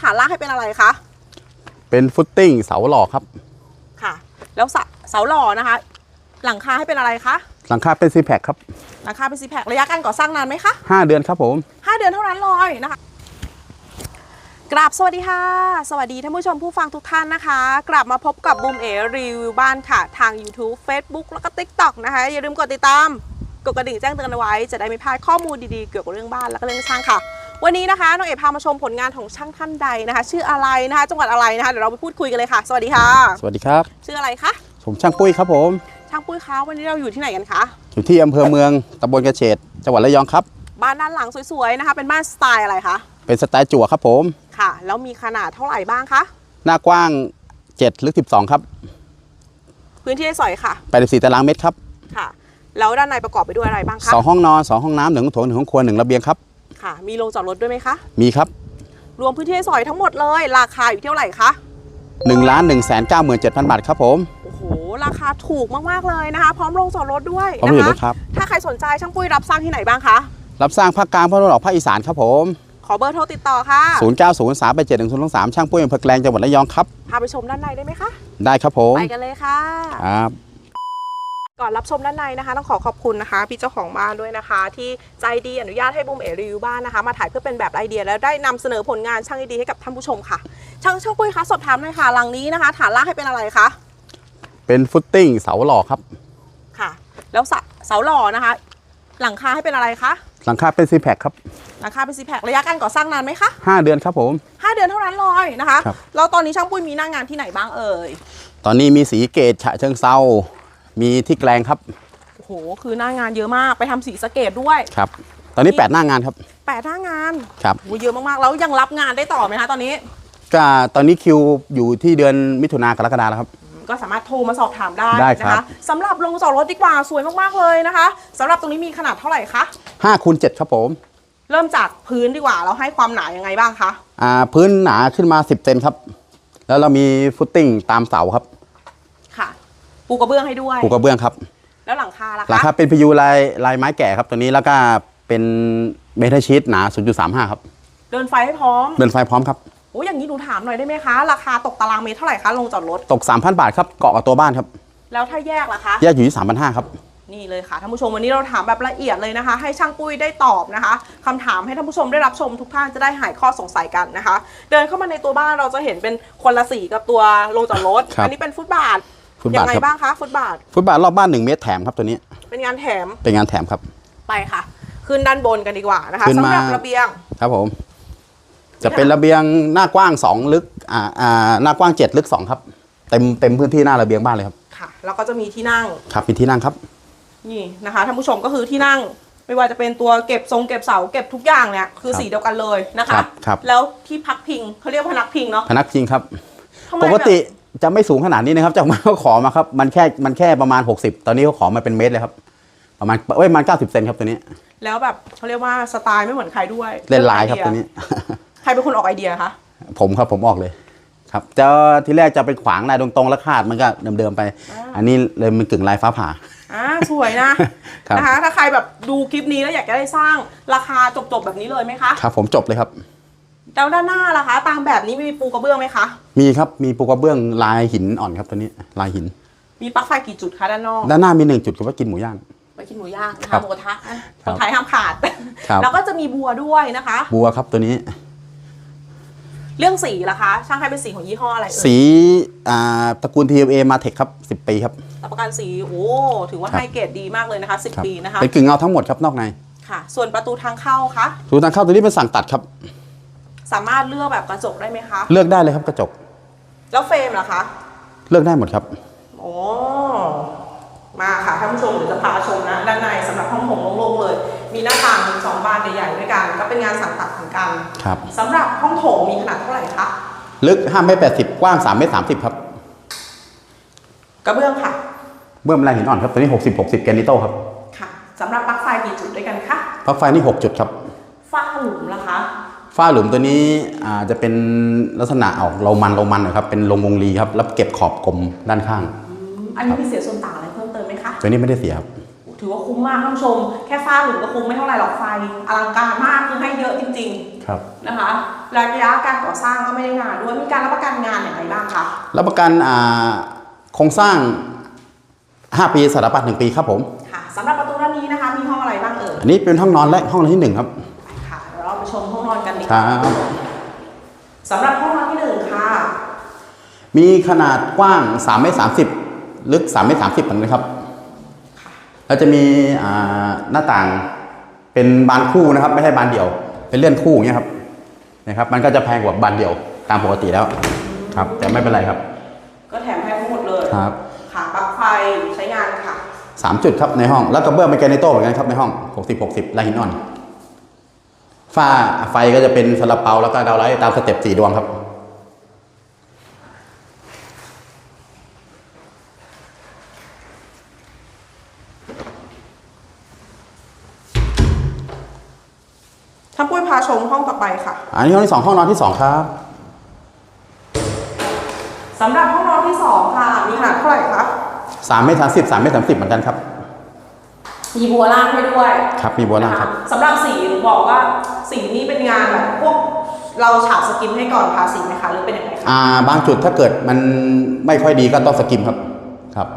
ฐานล่างให้เป็นอะไรคะ เป็นฟุตติ้งเสาหล่อครับ ค่ะ แล้วเสาเสาหล่อนะคะ หลังคาให้เป็นอะไรคะ หลังคาเป็นซีแพคครับ หลังคาเป็นซีแพคระยะการก่อสร้างนานไหมคะ5 เดือนครับผม 5 เดือนเท่านั้นเลยนะคะกราบสวัสดีค่ะ สวัสดีท่านผู้ชมผู้ฟังทุกท่านนะคะ กลับมาพบกับบูมเอรีวิวบ้านค่ะ ทาง YouTube Facebook แล้วก็ TikTok นะคะ อย่าลืมกดติดตาม กดกระดิ่งแจ้งเตือนเอาไว้ จะได้ไม่พลาดข้อมูลดีๆ เกี่ยวกับเรื่องบ้านแล้วก็เรื่องช่างค่ะ วันนี้นะคะน้องเอ๋พามาชมผลงานของช่างท่านใดนะคะ ชื่ออะไรนะคะ จังหวัดอะไรนะคะเดี๋ยวเราไปพูดคุยกันเลยค่ะ สวัสดีค่ะ สวัสดีครับ ชื่ออะไรคะผมช่างปุ้ยครับผมช่างปุ้ยคะวันนี้เราอยู่ที่ไหนกันคะอยู่ที่อำเภอเมืองตำบลกระเฉดจังหวัดระยองครับ บ้านด้านหลังสวยๆนะคะ เป็นบ้านสไตล์อะไรคะเป็นสไตล์จั่วครับผมค่ะ แล้วมีขนาดเท่าไหร่บ้างคะหน้ากว้าง7หรือ12 ครับพื้นที่ให้สอยค่ะ84ตารางเมตรครับค่ะ แล้วด้านในประกอบไปด้วยอะไรบ้างคะสองห้องนอนสองห้องน้ำหนึ่งห้องโถงหนึ่งห้องครัวหนึ่งระเบียงครับ ค่ะ มีโรงจอดรถด้วยไหมคะ มีครับ รวมพื้นที่ให้สอยทั้งหมดเลย ราคาอยู่ที่เท่าไหร่คะ1ล้าน1 9 7 0 0 0บาทครับผม โอ้โห ราคาถูกมากๆเลยนะคะ พร้อมโรงจอดรถด้วยพร้อมนะเห็นรคะถครับ ถ้าใครสนใจช่างปุ้ยรับสร้างที่ไหนบ้างคะ รับสร้างภาคกลางภาคตะวันออกภาคอีสานครับผม ขอเบอร์โทรติดต่อค่ะ0 9 0 3 8 7 1 0 2 3ช่างปุ้ยอำเภอแกลงจังหวัดระยองครับ พาไปชมด้านในได้ไหมคะ ได้ครับผม ไปกันเลยค่ะ ครับก่ อนรับชมด้านในนะคะ ต้องขอขอบคุณนะคะ พี่เจ้าของบ้านด้วยนะคะ ที่ใจดีอนุญาตให้บูมเอรีวิวบ้านนะคะ มาถ่ายเพื่อเป็นแบบไอเดียแล้วได้นำเสนอผลงานช่างดีๆให้กับท่านผู้ชมค่ะ ช่างช่างปุ้ยคะสอบถามหน่อยค่ะหลังนี้นะคะ ฐานล่างให้เป็นอะไรคะเป็นฟุตติ้งเสาหล่อครับค่ะ แล้วเสาเสาหล่อนะคะ หลังคาให้เป็นอะไรคะหลังคาเป็นซีแพคครับหลังคาเป็นซีแพคระยะการก่อสร้างนานไหมคะ5เดือนครับผม5เดือนเท่านั้นเลยนะคะครับแล้วตอนนี้ช่างปุ้ยมีหน้างานที่ไหนบ้างเอ่ยตอนนี้มีสีเกตฉะเชิงเซา มีที่แกลงครับโอ้โห คือหน้างานเยอะมากไปทำสีสะเกตด้วย ครับ ตอนนี้ 8 หน้างานครับแปดหน้างานครับ โอ้โหเยอะมากๆ แล้วยังรับงานได้ต่อไหมคะตอนนี้ ก็ตอนนี้คิวอยู่ที่เดือนมิถุนากรกฎาแล้วครับ ก็สามารถโทรมาสอบถามได้ได้นะครับคะสำหรับโรงจอดรถดีกว่าสวยมากๆเลยนะคะสำหรับตรงนี้มีขนาดเท่าไหร่คะ 5คูณ7ครับผมเริ่มจากพื้นดีกว่า เราให้ความหนายังไงบ้างคะ อ่าพื้นหนาขึ้นมา 10เซนครับ แล้วเรามีฟุตติ้งตามเสาครับค่ะ ปูกระเบื้องให้ด้วยปูกระเบื้องครับ แล้วหลังคาล่ะหลังคะคาเป็นพยูลายลายไม้แก่ครับตัวนี้แล้วก็เป็นเมทัลชีตหนา 0.35 ครับ เดินไฟให้พร้อม เดินไฟพร้อมครับโอ้อย่างนี้หนูถามหน่อยได้ไหมคะ ราคาตกตารางเมตรเท่าไหร่คะโรงจอดรถ ตก 3,000 บาทครับเกาะกับตัวบ้านครับ แล้วถ้าแยกล่ะคะ แยกอยู่ที่ 3,500 ครับ นี่เลยค่ะท่านผู้ชมวันนี้เราถามแบบละเอียดเลยนะคะ ให้ช่างปุ้ยได้ตอบนะคะคำถามให้ท่านผู้ชมได้รับชมทุกท่านจะได้หายข้อสงสัยกันนะคะ เดินเข้ามาในตัวบ้านเราจะเห็นเป็นคนละสีกับตัวโรงจอดรถครับอันี้เป็นฟุตบาท ฟุตยับาทไงครับ บ้างคะฟุตบาท ฟุตบาทรอบบ้าน1เมตรแถมครับตัวนี้ เป็นงานแถมเป็นงานแถมครับ ไปค่ะ ขึ้นด้านบนกันดีกว่านะคะขึ้นสำมา หรับระเบียง ครับผม จะเป็นระเบียงหน้ากว้าง 2 ลึก อ่า อ่า หน้ากว้าง 7 ลึก 2 ครับ เต็ม เต็มพื้นที่หน้าระเบียงบ้านเลยครับ ค่ะ แล้วก็จะมีที่นั่ง ครับมีที่นั่งครับ นี่นะคะท่านผู้ชมก็คือที่นั่ง ไม่ว่าจะเป็นตัวเก็บทรงเก็บเสาเก็บทุกอย่างเนี่ยคือครับสีเดียวกันเลยนะครัคะบครับ แล้วที่พักพิงเขาเรียกว่าพนักพิงเนาะพนักพิงครับ ทำไมปกติแบบ จะไม่สูงขนาดนี้นะครับจากมาเขาขอมาครับ มันแค่มันแค่ประมาณ 60 ตอนนี้เขาขอมาเป็นเมตรเลยครับ ประมาณเอ้ยประมาณ90เซนครับตัวนี้ แล้วแบบเขาเรียกว่าสไตล์ไม่เหมือนใครด้วยเล่นลายครับไอตัวเดีนี้ ใครเป็นคนออกไอเดียคะผมครับผมออกเลย ครับจะที่แรกจะเป็นขวางลายตรงๆแล้วคาดมันก็เดิมๆไป อันนี้เลยมันกึ่งลายฟ้าผ่าอ่าสวยนะครับนะคะถ้าใครแบบดูคลิปนี้แล้วอยากจะได้สร้างราคาจบๆแบบนี้เลยไหมคะครับผมจบเลยครับ แล้วด้านหน้าล่ะคะ ตามแบบนี้มีปูกระเบื้องไหมคะ มีครับมีปูกระเบื้องลายหินอ่อนครับตัวนี้ลายหิน มีปลั๊กไฟกี่จุดคะด้านนอก ด้านหน้ามีหนึ่งจุดก็ว่ากินหมูย่าง ไปกินหมูย่างนะครัคะบหมูกระทะนะคครับนไทยห้ามขาด ครับ แล้วก็จะมีบัวด้วยนะคะ บัวครับตัวนี้ เรื่องสีล่ะคะ ช่างให้เป็นสีของยี่ห้ออะไรเอ่ยสีอ่าตระกูล TMA มาเทคครับ 10 ปีครับ รับประกันสีโอ้ถือว่าครับ ให้เกรดดีมากเลยนะคะครับ10 ปีนะคะเป็นกึ่งเงาทั้งหมดครับนอกในค่ะ ส่วนประตูทางเข้าคะรูทางเข้าตัวนี้เป็นสั่งตัดครับ สามารถเลือกแบบกระจกได้ไหมคะ เลือกได้เลยครับกระจก แล้วเฟรมล่ะคะ เลือกได้หมดครับ โอ้มาค่ะท่านผู้ชมเดี๋ยวจะพาชมนะ ด้านในสำหรับห้องโถงโล่งๆเลย มีหน้าต่างถึงสองบานใหญ่ๆด้วยกัน ก็เป็นงานสั่งตัดเหมือนกันครับ สำหรับห้องโถงมีขนาดเท่าไหร่คะ ลึก5เมตร80 กว้าง3เมตร30 ครับ กระเบื้องค่ะ เบื้องลายหินอ่อนครับตัวนี้ 60 60 แกรนิโต้ครับค่ะสำหรับปลั๊กไฟกี่จุดด้วยกันคะปลั๊กไฟนี่ 6 จุดครับฝ้าหลุมล่ะคะ ฝ้าหลุมตัวนี้อ่าจะเป็นลักษณะออกโรมันโรมันนะครับ เป็นลงวงรีครับแล้วเก็บขอบกลมด้านข้าง อันนี้มีเสียส่วนต่างอะไรเพิ่มเติมไหมคะตัวนี้ไม่ได้เสียครับโอ้ถือว่าคุ้มมากท่านผู้ชม แค่ฝ้าหลุมก็คุ้มไม่เท่าไหร่หรอกไฟอลังการมากคือให้เยอะจริงครับๆนะคะระยะการก่อสร้างก็ไม่ได้นานด้วยมีการรับประกันงานอย่างไรบ้างคะรับประกันอ่าโครงสร้าง 5 ปีสถาปัตย์1ปีครับผมค่ะสำหรับประตูด้านนี้นะคะมีห้องอะไรบ้างเอ่ยอันนี้เป็นห้องนอนและห้องนอนที่หนึ่งครับ ไปชมห้องนอนกันดีกคว่ารับสำหรับห้องนอนที่หนึ่งค่ะ มีขนาดกว้าง3เมตร30 ลึก3เมตร30เหมือนกันครับ แล้วจะมีอ่าหน้าต่างเป็นบานคู่นะครับ ไม่ใช่บานเดี่ยว เป็นเลื่อนคู่อย่างเงี้ยครับนะครับ มันก็จะแพงกว่าบานเดี่ยวตามปกติแล้วครับ แต่ไม่เป็นไรครับก็แถมให้ทั้งหมดเลยครับค่ะปลั๊กไฟใช้งานค่ะ สามจุดครับในห้อง แล้วกระเบื้องเป็นแกรนิโต้เหมือนกันครับในห้อง 60 60ลายหินอ่อน ฝ้าไฟก็จะเป็นสลับเปาแล้วก็ดาวไลท์ตามสเต็ปสี่ดวงครับถ้าปุ้ยพาชมห้องต่อไปค่ะ อันนี้ห้องที่สองห้องนอนที่สองครับ สำหรับห้องนอนที่สองค่ะ มีขนาดเท่าไหร่คะสามเมตรสามสิบสามเมตรสามสิบเหมือนกันครับ มีบัวล่างให้ด้วยครับมีบัวล่างครับนะคะสำหรับสีหนูบอกว่าสีนี้เป็นงานแบบพวกเราฉาบสกินให้ก่อนทาสีไหมคะหรือเป็นยังไงคะอ่าบางจุดถ้าเกิดมันไม่ค่อยดีก็ต้องสกิมครับครับ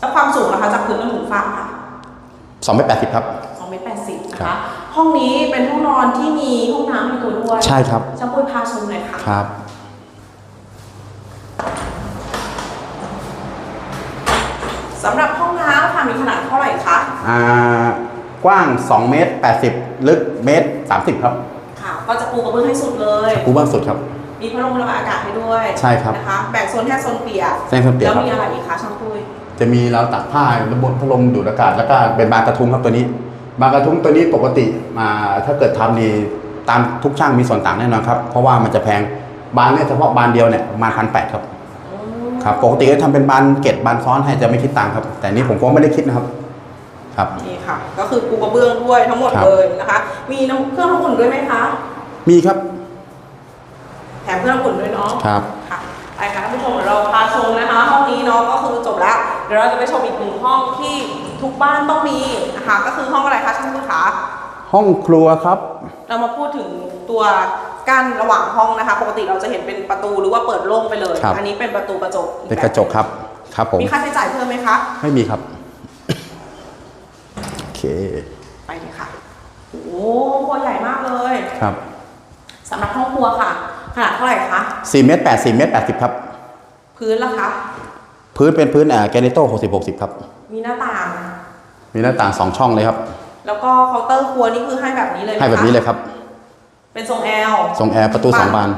แล้วความสูงนะคะจากพื้นจนถึงฟ้าค่ะสองเมตรแปดสิบครับ2เมตร80นะครัคะบห้องนี้เป็นห้องนอนที่มีห้องน้ำในตัวด้วยใช่ครับช่างปุ้ยพาชมหน่อยค่ะครับ สำหรับห้ องน้ำค่ะมีขนาดเท่าไหร่คะอ่ากว้าง 2 เมตร 80 ลึกเมตร 30 ครับค่ะ ก็จะปูกระเบื้องให้สุดเลยกูบ้างสุดครับ มีพัดลมระบายอากาศให้ด้วยใช่ครับนะคะแบ่งโซนแค่โซนเปียกแจ้งโซนเปียกแล้วครับมีอะไรอีกคะช่างปุ้ยจะมีเราวตักผ้าระบบพัดลมดูดอากาศแล้วก็เป็นบานกระทุ้งครับตัวนี้ บานกระทุ้งตัวนี้ปกติมาถ้าเกิดทำนี่ตามทุกช่างมีส่วนต่างแน่นอนครับเพราะว่ามันจะแพงบานเนี่ยเฉพาะบานเดียวเนี่ยประมาณพันแปดครับ ครับปกติก็ทำเป็นบานเกตบานซ้อนให้จะไม่คิดตังค์ครับ แต่นี่ผมก็ไม่ได้คิดนะครับ ครับ นี่ค่ะ ก็คือปูกระเบื้องด้วยทั้งหมดครับ เลยนะคะ มีน้ำเครื่องทำอุ่นด้วยไหมคะมีครับแถมเครื่องทำอุ่นด้วยเนาะ ครับ ค่ะไปค่ะท่านผู้ชมเดี๋ยวเราพาชมนะคะ ห้องนี้เนาะก็คือจบแล้ว เดี๋ยวเราจะไปชมอีกหนึ่งห้องที่ทุกบ้านต้องมีนะคะก็คือห้องอะไรคะช่างปุ้ยคะ ห้องครัวครับ เรามาพูดถึงตัว กั้นระหว่างห้องนะคะ ปกติเราจะเห็นเป็นประตูหรือว่าเปิดโล่งไปเลย ครับ อันนี้เป็นประตูกระจกอีเป็นกระจกครับ ครับผม มีค่าใช้จ่ายเพิ่มไหมคะ ไม่มีครับ โอเคไปเลยค่ะ โอ้โหครัวใหญ่มากเลยครับสำหรับห้องครัวค่ะ ขนาดเท่าไหร่คะ 4เมตร8 4เมตร80 ครับ พื้นล่ะคะ พื้นเป็นพื้นแอร์แกรนิโต้60 60 ครับ มีหน้าต่าง มีหน้าต่าง 2 ช่องเลยครับ แล้วก็เคาน์เตอร์ครัวนี่คือให้แบบนี้เลยไหมให้แบบนี้เลยครับ เป็นทรงแอลทรงแอร์ประตู2บาน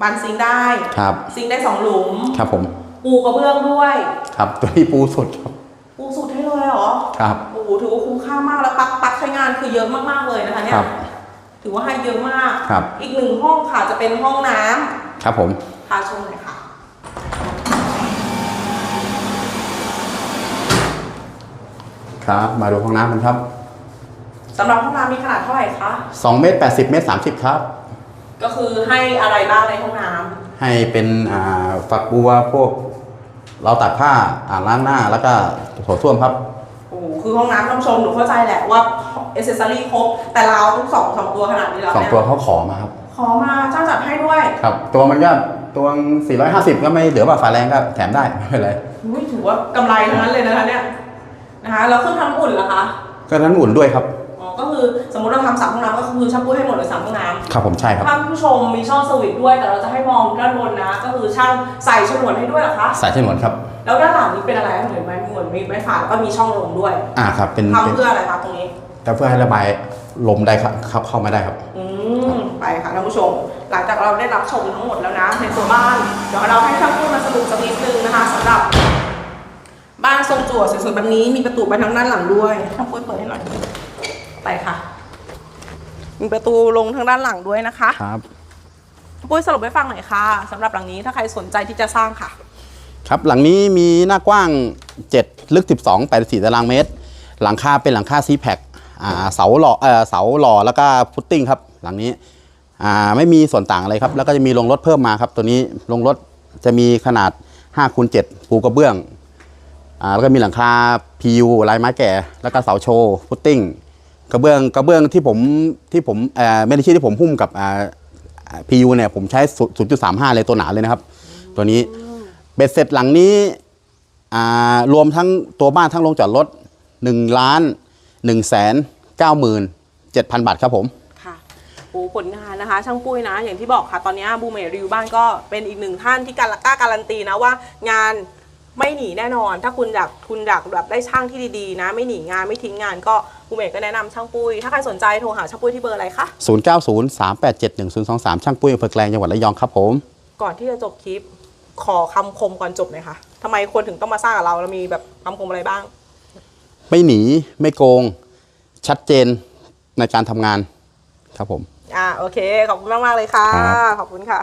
บานซิงค์ได้ ครับ ซิงค์ได้สองหลุม ครับผม ปูกระเบื้องด้วย ครับ ตัวนี้ปูสุดครับ ปูสุดให้เลยเหรอ ครับ โอ้โหถือว่าคุ้มค่ามากแล้วปลั๊กปลั๊กใช้งานคือเยอะมากๆเลยนะคะเนี่คยรับถือว่าให้เยอะมาก ครับ อีกหนึ่งห้องค่ะจะเป็นห้องน้ำครับผม พาชมหน่อยค่ะ ครับ มาดูห้องน้ำกันครับ สำหรับห้องน้ำมีขนาดเท่าไหร่คะ 2เมตร80 เมตร 30 ครับ ก็คือให้อะไรบ้างในห้องน้ำให้เป็นอ่าฝักบัวพวก เราตักผ้าอ่างล้างหน้าแล้วก็โถส้วมครับโอ้โหคือห้องน้ำท่านผู้ชมหนูเข้าใจแหละว่าเอเซสซอรี่ครบ แต่เราทุกสองสองตัวขนาดนี้แล้วสองเนี่ยตัวเขาขอมาครับ ขอมาเจ้าจัดให้ด้วยครับ ตัวมันก็ตัว450 ก็ไม่เหลือว่าฝาแรงก็แถมได้ ไม่เป็นไรอุ๊ยถือว่ากำไรทั้งนั้นเลยนะคะเนี่ยนะคะแล้วเครื่องทำอุ่นล่ะคะ ก็นั้นอุ่นด้วยครับอ๋อ ก็คือสมมติเราทำสามห้องน้ำก็คือช่างปุ้ยให้หมดเลยสามห้องน้ำครับผมใช่ครับท่านผู้ชมมีช่องสวิตช์ด้วย แต่เราจะให้มองด้านบนนะ ก็คือช่างใส่ฉนวนให้ด้วยเหรอคะสายฉนวนครับ แล้วด้านหลังนี้เป็นอะไรเหมือนไหมเหมือนมีไม้ฝาแล้วก็มีช่องลมด้วย อ่าครับเป็นทำเป็นเพื่ออะไรคะตรงนี้แต่เพื่อให้ระบายลมได้ครับเข้าเข้ามาได้ครับ อืมไปค่ะท่านผู้ชม หลังจากเราได้รับชมทั้งหมดแล้วนะ ในตัวบ้านเดี๋ยวเราให้ช่างพูดมาสรุปสักนิดนึงนะคะสำหรับบ้านทรงจั่วสวยๆแบบนี้มีประตูไปทางด้านหลังด้วยช่างพูดเปิดให้หน่อย ไปค่ะ มีประตูลงทางด้านหลังด้วยนะคะครับปุ้ยสรุปให้ฟังหน่อยค่ะสำหรับหลังนี้ถ้าใครสนใจที่จะสร้างค่ะ ครับหลังนี้มีหน้ากว้าง 7 ลึก 12 84ตารางเมตร หลังคาเป็นหลังคาซีแพคอ่าเสาหล่อเออเสาหล่อแล้วก็ฟุตติ้งครับ หลังนี้อ่าไม่มีส่วนต่างอะไรครับ แล้วก็จะมีโรงรถเพิ่มมาครับ ตัวนี้โรงรถจะมีขนาด5คูณ7ปูกระเบื้องอ่าแล้วก็มีหลังคา PU ลายไม้แก่ แล้วก็เสาโชว์พุตติ้ง กระเบื้องกระเบื้องที่ผมที่ผมเอ่อไม่ได้ชื่อที่ผมหุ้มกับอ่าอ่า PU เนี่ยผมใช้0.35เลยตัวหนาเลยนะครับ ตัวนี้เบ็ดเสร็จหลังนี้อ่ารวมทั้งตัวบ้านทั้งโรงจอดรถ1ล้าน1แสน9หมื่น7,000บาทครับผม ค่ะโอ้ผลงานนะคะ ช่างปุ้ยนะ อย่างที่บอกค่ะ ตอนนี้บูมเมรีวิวบ้านก็เป็นอีกหนึ่งท่านที่การกล้าการันตีนะว่างานไม่หนีแน่นอน ถ้าคุณอยากคุณอยากแบบได้ช่างที่ดีๆ นะ ไม่หนีงานไม่ทิ้งงานก็ บูมเมก็แนะนำช่างปุ้ย ถ้าใครสนใจโทรหาช่างปุ้ยที่เบอร์อะไรคะ 0903871023 ช่างปุ้ยอำเภอแกลงจังหวัดระยองครับผม ก่อนที่จะจบคลิป ขอคำคมก่อนจบหน่อยค่ะทำไมคนถึงต้องมาสร้างกับเราเรามีแบบคำคมอะไรบ้าง ไม่หนีไม่โกง ชัดเจนในการทำงานครับผม อ่าโอเค ขอบคุณมาก ๆ เลยค่ะ ครับ ขอบคุณค่ะ